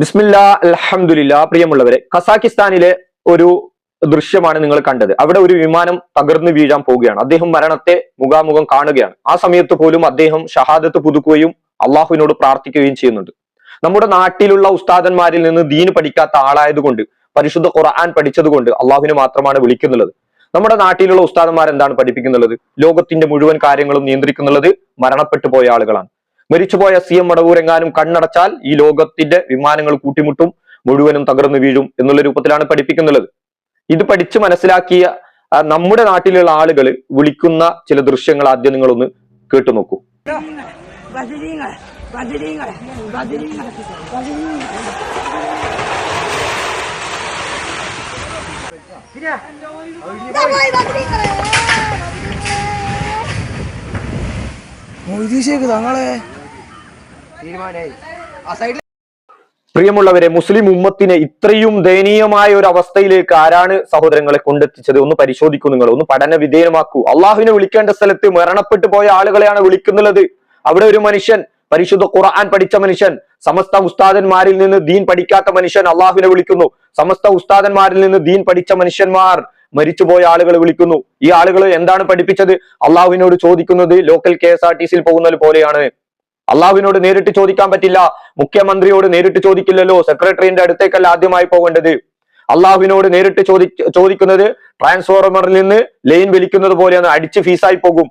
ബിസ്മില്ല അലഹമുല്ല പ്രിയമുള്ളവരെ ഖസാക്കിസ്ഥാനിലെ ഒരു ദൃശ്യമാണ് നിങ്ങൾ കണ്ടത്. അവിടെ ഒരു വിമാനം തകർന്നു വീഴാൻ പോവുകയാണ്. അദ്ദേഹം മരണത്തെ മുഖാമുഖം കാണുകയാണ്. ആ സമയത്ത് പോലും അദ്ദേഹം ഷഹാദത്ത് പുതുക്കുകയും അള്ളാഹുവിനോട് പ്രാർത്ഥിക്കുകയും ചെയ്യുന്നുണ്ട്. നമ്മുടെ നാട്ടിലുള്ള ഉസ്താദന്മാരിൽ നിന്ന് ദീൻ പഠിക്കാത്ത ആളായതുകൊണ്ട് പരിശുദ്ധ ഖുർആൻ പഠിച്ചതുകൊണ്ട് അള്ളാഹുവിനെ മാത്രമാണ് വിളിക്കുന്നുള്ളത്. നമ്മുടെ നാട്ടിലുള്ള ഉസ്താദന്മാർ എന്താണ് പഠിപ്പിക്കുന്നുള്ളത്? ലോകത്തിന്റെ മുഴുവൻ കാര്യങ്ങളും നിയന്ത്രിക്കുന്നുള്ളത് മരണപ്പെട്ടു പോയ ആളുകളാണ്. മരിച്ചുപോയ സി എം വടവൂരെങ്ങാനും കണ്ണടച്ചാൽ ഈ ലോകത്തിന്റെ വിമാനങ്ങൾ കൂട്ടിമുട്ടും മുഴുവനും തകർന്നു വീഴും എന്നുള്ള രൂപത്തിലാണ് പഠിപ്പിക്കുന്നുള്ളത് ഇത് പഠിച്ച് മനസ്സിലാക്കിയ നമ്മുടെ നാട്ടിലുള്ള ആളുകൾ വിളിക്കുന്ന ചില ദൃശ്യങ്ങൾ ആദ്യം നിങ്ങളൊന്ന് കേട്ടു നോക്കൂ. മൊയ്തീശേക്ക് തങ്ങളെ. തീരുമാനമായി. ആ സൈഡിൽ പ്രിയമുള്ളവരെ മുസ്ലിം ഉമ്മത്തിനെ ഇത്രയും ദയനീയമായ ഒരു അവസ്ഥയിലേക്ക് ആരാണ് സഹോദരങ്ങളെ കൊണ്ടെത്തിച്ചത്? ഒന്ന് പരിശോധിക്കൂ നിങ്ങൾ ഒന്ന് പഠന വിധേയമാക്കൂ. അള്ളാഹുവിനെ വിളിക്കേണ്ട സ്ഥലത്ത് മരണപ്പെട്ടു പോയ ആളുകളെയാണ് വിളിക്കുന്നത്. അവിടെ ഒരു മനുഷ്യൻ പരിശുദ്ധ ഖുർആൻ പഠിച്ച മനുഷ്യൻ സമസ്ത ഉസ്താദന്മാരിൽ നിന്ന് ദീൻ പഠിക്കാത്ത മനുഷ്യൻ അള്ളാഹുവിനെ വിളിക്കുന്നു. സമസ്ത ഉസ്താദന്മാരിൽ നിന്ന് ദീൻ പഠിച്ച മനുഷ്യന്മാർ മരിച്ചുപോയ ആളുകൾ വിളിക്കുന്നു. ഈ ആളുകൾ എന്താണ് പഠിപ്പിച്ചത്? അള്ളാഹുവിനോട് ചോദിക്കുന്നത് local K S R T സിയിൽ പോകുന്നത് പോലെയാണ് അള്ളാഹുവിനോട് നേരിട്ട് ചോദിക്കാൻ പറ്റില്ല. മുഖ്യമന്ത്രിയോട് നേരിട്ട് ചോദിക്കില്ലല്ലോ. സെക്രട്ടറിന്റെ അടുത്തേക്കല്ല ആദ്യമായി പോകേണ്ടത്. അള്ളാഹുവിനോട് നേരിട്ട് ചോദി ചോദിക്കുന്നത് ട്രാൻസ്ഫോർമറിൽ നിന്ന് ലൈൻ വലിക്കുന്നത് പോലെയാണ്. അടിച്ച് ഫീസായി പോകും.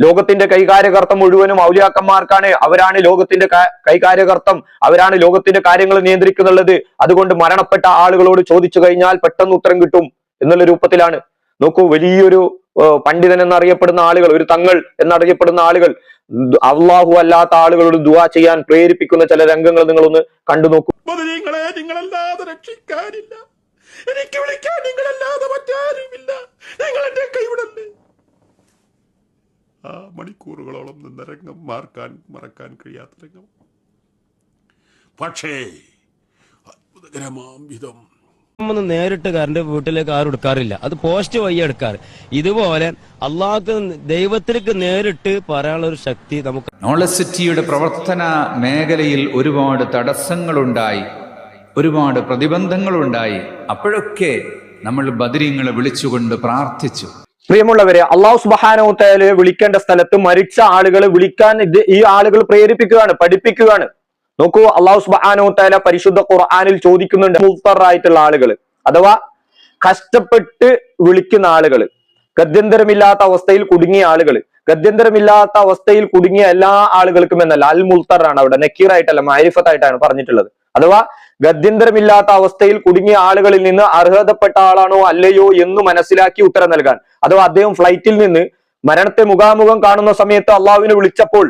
ലോകത്തിന്റെ കൈകാര്യകർത്തം മുഴുവനും ഔലിയാക്കന്മാർക്കാണ്. അവരാണ് ലോകത്തിന്റെ കൈകാര്യകർത്തം. അവരാണ് ലോകത്തിന്റെ കാര്യങ്ങൾ നിയന്ത്രിക്കുന്നുള്ളത്. അതുകൊണ്ട് മരണപ്പെട്ട ആളുകളോട് ചോദിച്ചു കഴിഞ്ഞാൽ പെട്ടെന്ന് ഉത്തരം കിട്ടും എന്നുള്ള രൂപത്തിലാണ്. നോക്കൂ വലിയൊരു പണ്ഡിതൻ എന്നറിയപ്പെടുന്ന ആളുകൾ ഒരു തങ്ങൾ എന്നറിയപ്പെടുന്ന ആളുകൾ അള്ളാഹു അല്ലാത്ത ആളുകളോട് ദുആ ചെയ്യാൻ പ്രേരിപ്പിക്കുന്ന ചില രംഗങ്ങൾ നിങ്ങളൊന്ന് കണ്ടു നോക്കൂ. എനിക്ക് വിളിക്കാൻ നിങ്ങൾ എന്റെ കൈവിടല്ലേ ആ മണിക്കൂറുകളോളം നിന്ന രംഗം മാർക്കാൻ മറക്കാൻ കഴിയാത്ത രംഗം. പക്ഷേ അത്ഭുതകരമാം വിധം ഒന്നും നേരിട്ട് കറണ്ട് വീട്ടിലേക്ക് ആരും എടുക്കാറില്ല. അത് പോസ്റ്റ് വഴി എടുക്കാറ്. ഇതുപോലെ അള്ളാഹ്ക്ക് ദൈവത്തിലേക്ക് നേരിട്ട് പറയാനുള്ള ഒരു ശക്തി നമുക്ക് നോളസിറ്റിയുടെ പ്രവർത്തന മേഖലയിൽ ഒരുപാട് തടസ്സങ്ങളുണ്ടായി. ഒരുപാട് പ്രതിബന്ധങ്ങളുണ്ടായി. അപ്പോഴൊക്കെ നമ്മൾ ബദരീങ്ങളെ വിളിച്ചുകൊണ്ട് പ്രാർത്ഥിച്ചു. പ്രിയമുള്ളവരെ അള്ളാഹു സുബാനോത്തൽ വിളിക്കേണ്ട സ്ഥലത്ത് മരിച്ച ആളുകളെ വിളിക്കാൻ ഇത് ഈ ആളുകൾ പ്രേരിപ്പിക്കുകയാണ് പഠിപ്പിക്കുകയാണ്. നോക്കൂ അള്ളാഹു സുബാനോത്തല പരിശുദ്ധ ഖുർആാനിൽ ചോദിക്കുന്നുണ്ട് മുഫറായിട്ടുള്ള ആളുകൾ അഥവാ കഷ്ടപ്പെട്ട് വിളിക്കുന്ന ആളുകൾ ഗദ്യന്തരമില്ലാത്ത അവസ്ഥയിൽ കുടുങ്ങിയ ആളുകൾ ഗദ്യന്തരമില്ലാത്ത അവസ്ഥയിൽ കുടുങ്ങിയ എല്ലാ ആളുകൾക്കും എന്നല്ല അൽ മുൽത്തറാണ് അവിടെ നക്കീറായിട്ടല്ല മാരിഫത്തായിട്ടാണ് പറഞ്ഞിട്ടുള്ളത്. അഥവാ ഗദ്യന്തരമില്ലാത്ത അവസ്ഥയിൽ കുടുങ്ങിയ ആളുകളിൽ നിന്ന് അർഹതപ്പെട്ട ആളാണോ അല്ലയോ എന്ന് മനസ്സിലാക്കി ഉത്തരം നൽകാൻ അഥവാ അദ്ദേഹം ഫ്ലൈറ്റിൽ നിന്ന് മരണത്തെ മുഖാമുഖം കാണുന്ന സമയത്ത് അള്ളാഹുവിനെ വിളിച്ചപ്പോൾ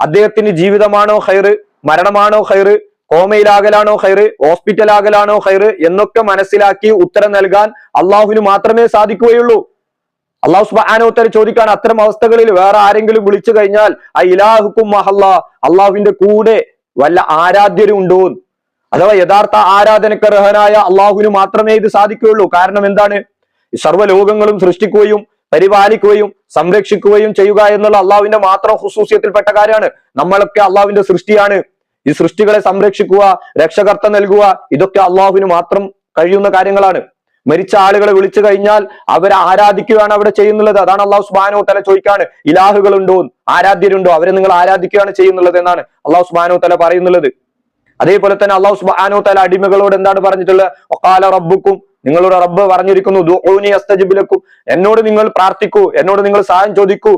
അദ്ദേഹത്തിന് ജീവിതമാണോ ഹൈറ് മരണമാണോ ഹൈറ് കോമയിലാകലാണോ ഹൈറ് ഹോസ്പിറ്റലാകലാണോ ഹൈറ് എന്നൊക്കെ മനസ്സിലാക്കി ഉത്തരം നൽകാൻ അള്ളാഹുവിന് മാത്രമേ സാധിക്കുകയുള്ളൂ. അള്ളാഹു സുബാനോത്തര ചോദിക്കാൻ അത്തരം അവസ്ഥകളിൽ വേറെ ആരെങ്കിലും വിളിച്ചു കഴിഞ്ഞാൽ ആ ഇലാഹുക്കും മഹല്ല അള്ളാഹുവിന്റെ കൂടെ വല്ല ആരാധ്യരും ഉണ്ടോ? അഥവാ യഥാർത്ഥ ആരാധനക്ക് അർഹനായ അള്ളാഹുവിന് മാത്രമേ ഇത് സാധിക്കുകയുള്ളൂ. കാരണം എന്താണ്? സർവലോകങ്ങളും സൃഷ്ടിക്കുകയും പരിപാലിക്കുകയും സംരക്ഷിക്കുകയും ചെയ്യുക എന്നുള്ള അള്ളാഹുവിന്റെ മാത്രം ഹുസൂസ്യത്തിൽപ്പെട്ട കാര്യമാണ്. നമ്മളൊക്കെ അള്ളാഹുവിന്റെ സൃഷ്ടിയാണ്. ഈ സൃഷ്ടികളെ സംരക്ഷിക്കുക രക്ഷകർത്ത നൽകുക ഇതൊക്കെ അള്ളാഹുവിന് മാത്രം കഴിയുന്ന കാര്യങ്ങളാണ്. മരിച്ച ആളുകളെ വിളിച്ചു കഴിഞ്ഞാൽ അവരെ ആരാധിക്കുകയാണ് അവിടെ ചെയ്യുന്നുള്ളത്. അതാണ് അള്ളാഹു സുബാനോ തല ചോദിക്കാണ് ഇലാഹുകളുണ്ടോ ആരാധ്യരുണ്ടോ? അവരെ നിങ്ങൾ ആരാധിക്കുകയാണ് ചെയ്യുന്നുള്ളത് എന്നാണ് അള്ളാഹു സുബാനോ തല പറയുന്നുള്ളത്. അതേപോലെ തന്നെ അള്ളാഹു സുബാനോ തല അടിമകളോട് എന്താണ് പറഞ്ഞിട്ടുള്ളത്? ഒക്കാല റബ്ബുക്കും നിങ്ങളുടെ റബ്ബ് പറഞ്ഞിരിക്കുന്നു അസ്തജിബിലക്കും എന്നോട് നിങ്ങൾ പ്രാർത്ഥിക്കൂ എന്നോട് നിങ്ങൾ സഹായം ചോദിക്കൂ.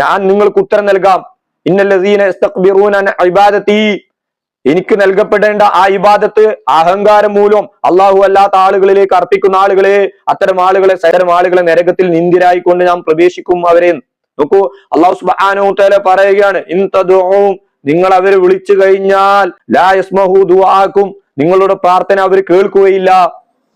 ഞാൻ നിങ്ങൾക്ക് ഉത്തരം നൽകാം. ഇന്നല്ലീന ഇബാദത്തി എനിക്ക് നൽകപ്പെടേണ്ട ആ ഇബാദത്ത് അഹങ്കാരം മൂലം അള്ളാഹു അല്ലാത്ത ആളുകളിലേക്ക് അർപ്പിക്കുന്ന ആളുകളെ അത്തരം ആളുകളെ സരം ആളുകളെ നരകത്തിൽ നിന്ദിരായിക്കൊണ്ട് ഞാൻ പ്രവേശിക്കും അവരെ നോക്കൂ അള്ളാഹു സുബ്ഹാനഹു തആല പറയുകയാണ് നിങ്ങൾ അവരെ വിളിച്ചു കഴിഞ്ഞാൽ ലാ യസ്മഹു നിങ്ങളുടെ പ്രാർത്ഥന അവർ കേൾക്കുകയില്ല.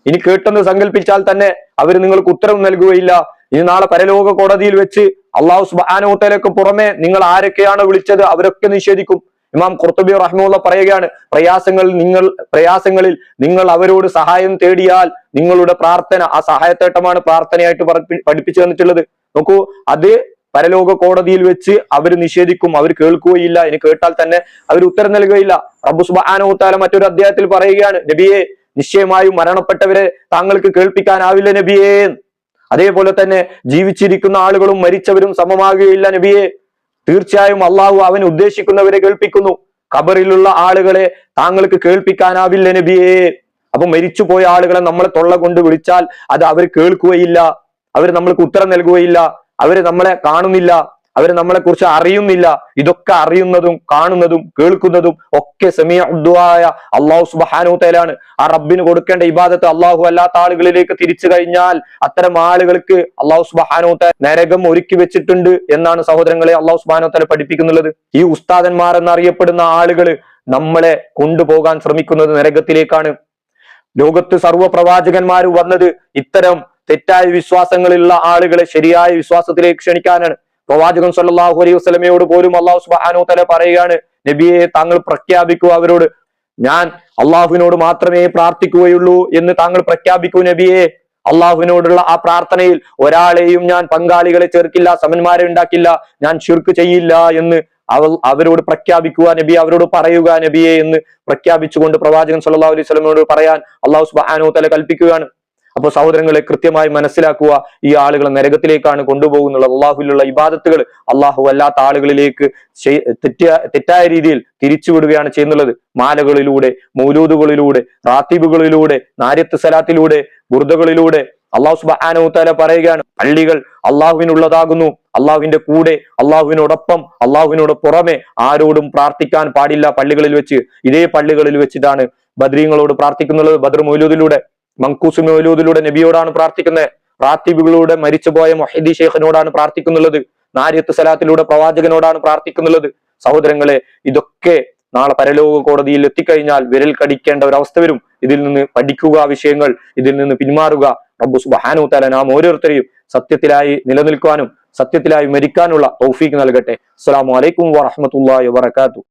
ഇനി കേട്ടെന്ന് സങ്കല്പിച്ചാൽ തന്നെ അവർ നിങ്ങൾക്ക് ഉത്തരം നൽകുകയില്ല. ഇനി നാളെ പരലോക കോടതിയിൽ വെച്ച് അള്ളാഹു സുബ്ഹാനഹു തആലയ്ക്ക് പുറമെ നിങ്ങൾ ആരൊക്കെയാണ് വിളിച്ചത് അവരൊക്കെ നിഷേധിക്കും. ഇമാം കുർത്തുബി റഹ്മുള്ള പറയുകയാണ് പ്രയാസങ്ങൾ നിങ്ങൾ പ്രയാസങ്ങളിൽ നിങ്ങൾ അവരോട് സഹായം തേടിയാൽ നിങ്ങളുടെ പ്രാർത്ഥന ആ സഹായത്തേട്ടമാണ് പ്രാർത്ഥനയായിട്ട് പഠിപ്പിച്ചു തന്നിട്ടുള്ളത്. നോക്കൂ അത് പരലോക കോടതിയിൽ വെച്ച് അവർ നിഷേധിക്കും അവർ കേൾക്കുകയില്ല. ഇനി കേട്ടാൽ തന്നെ അവർ ഉത്തരം നൽകുകയില്ല. റബ്ബു സുബാനോത്താല മറ്റൊരു അധ്യായത്തിൽ പറയുകയാണ് നബിയെ നിശ്ചയമായും മരണപ്പെട്ടവരെ താങ്കൾക്ക് കേൾപ്പിക്കാനാവില്ല നബിയേ. അതേപോലെ തന്നെ ജീവിച്ചിരിക്കുന്ന ആളുകളും മരിച്ചവരും സമമാകുകയില്ല നബിയെ. തീർച്ചയായും അള്ളാഹു അവൻ ഉദ്ദേശിക്കുന്നവരെ കേൾപ്പിക്കുന്നു. ഖബറിലുള്ള ആളുകളെ താങ്കൾക്ക് കേൾപ്പിക്കാനാവില്ല നബിയേ. അപ്പൊ മരിച്ചുപോയ ആളുകളെ നമ്മളെ തൊള്ള കൊണ്ട് വിളിച്ചാൽ അത് അവർ കേൾക്കുകയില്ല. അവർ നമ്മൾക്ക് ഉത്തരം നൽകുകയില്ല. അവർ നമ്മളെ കാണുന്നില്ല. അവർ നമ്മളെ കുറിച്ച് അറിയുന്നില്ല. ഇതൊക്കെ അറിയുന്നതും കാണുന്നതും കേൾക്കുന്നതും ഒക്കെ സെമിയ ഉദ്വായ അള്ളാഹു സുബാനു തേലാണ് ആ റബ്ബിന് കൊടുക്കേണ്ട ഇബാദത്ത് അള്ളാഹു അല്ലാത്ത ആളുകളിലേക്ക് തിരിച്ചു കഴിഞ്ഞാൽ അത്തരം ആളുകൾക്ക് അള്ളാഹു സുബാനു നരകം ഒരുക്കി വെച്ചിട്ടുണ്ട് എന്നാണ് സഹോദരങ്ങളെ അള്ളാഹു സുബാനു തല പഠിപ്പിക്കുന്നുള്ളത്. ഈ ഉസ്താദന്മാർ എന്നറിയപ്പെടുന്ന ആളുകൾ നമ്മളെ കൊണ്ടുപോകാൻ ശ്രമിക്കുന്നത് നരകത്തിലേക്കാണ്. ലോകത്ത് സർവ പ്രവാചകന്മാർ വന്നത് ഇത്തരം തെറ്റായ വിശ്വാസങ്ങളുള്ള ആളുകളെ ശരിയായ വിശ്വാസത്തിലേക്ക് ക്ഷണിക്കാനാണ്. പ്രവാചകൻ സല്ലാഹു അലൈഹി വസ്ലമയോട് പോലും അള്ളാഹു സുബാനോ തല പറയുകയാണ് നബിയെ താങ്കൾ പ്രഖ്യാപിക്കൂ അവരോട്. ഞാൻ അള്ളാഹുവിനോട് മാത്രമേ പ്രാർത്ഥിക്കുകയുള്ളൂ എന്ന് താങ്കൾ പ്രഖ്യാപിക്കൂ നബിയെ. അള്ളാഹുവിനോടുള്ള ആ പ്രാർത്ഥനയിൽ ഒരാളെയും ഞാൻ പങ്കാളികളെ ചേർക്കില്ല സമന്മാരെ ഉണ്ടാക്കില്ല ഞാൻ ഷിർക്ക് ചെയ്യില്ല എന്ന് അവ അവരോട് പ്രഖ്യാപിക്കുക നബി അവരോട് പറയുക നബിയെ എന്ന് പ്രഖ്യാപിച്ചുകൊണ്ട് പ്രവാചകൻ സല്ലാ അലൈഹി വസല്ലമയോട് പറയാൻ അള്ളാഹു സുബാനോ തല കൽപ്പിക്കുകയാണ്. അപ്പോൾ സഹോദരങ്ങളെ കൃത്യമായി മനസ്സിലാക്കുക ഈ ആളുകൾ നരകത്തിലേക്കാണ് കൊണ്ടുപോകുന്നത് അള്ളാഹുലുള്ള ഇബാദത്തുകൾ അള്ളാഹു അല്ലാത്ത ആളുകളിലേക്ക് തെറ്റാ തെറ്റായ രീതിയിൽ തിരിച്ചുവിടുകയാണ് ചെയ്യുന്നുള്ളത്. മാലകളിലൂടെ മൗലൂദുകളിലൂടെ റാത്തീബുകളിലൂടെ നാര്യത്ത് സലാത്തിലൂടെ ബുർദകളിലൂടെ അള്ളാഹു സുബ്ഹാനഹു തആല പറയുകയാണ് പള്ളികൾ അള്ളാഹുവിനുള്ളതാകുന്നു. അള്ളാഹുവിന്റെ കൂടെ അള്ളാഹുവിനോടൊപ്പം അള്ളാഹുവിനോട് പുറമെ ആരോടും പ്രാർത്ഥിക്കാൻ പാടില്ല പള്ളികളിൽ വെച്ച്. ഇതേ പള്ളികളിൽ വെച്ചിട്ടാണ് ബദ്രീങ്ങളോട് പ്രാർത്ഥിക്കുന്നത് ബദർ മൗലൂദിലൂടെ. മങ്കൂസ് മൗലൂദിലൂടെ നബിയോടാണ് പ്രാർത്ഥിക്കുന്നത്. റാത്തിബുകളിലൂടെ മരിച്ചുപോയ മൊഹീദി ഷെയ്ഖിനോടാണ് പ്രാർത്ഥിക്കുന്നുള്ളത് നാരിയത്ത് സലാത്തിലൂടെ പ്രവാചകനോടാണ് പ്രാർത്ഥിക്കുന്നുള്ളത് സഹോദരങ്ങളെ ഇതൊക്കെ നാളെ പരലോക കോടതിയിൽ എത്തിക്കഴിഞ്ഞാൽ വിരൽ കടിക്കേണ്ട ഒരു അവസ്ഥ വരും. ഇതിൽ നിന്ന് പഠിക്കുക വിഷയങ്ങൾ ഇതിൽ നിന്ന് പിന്മാറുക. റബ്ബു സുബ്ഹാനഹു തആല നാം ഓരോരുത്തരെയും സത്യത്തിലായി നിലനിൽക്കുവാനും സത്യത്തിലായി മരിക്കാനുള്ള തൗഫീക്ക് നൽകട്ടെ. അസ്സാം വലൈക്കും വാഹമത്തല്ലാ വബറകാതുഹു.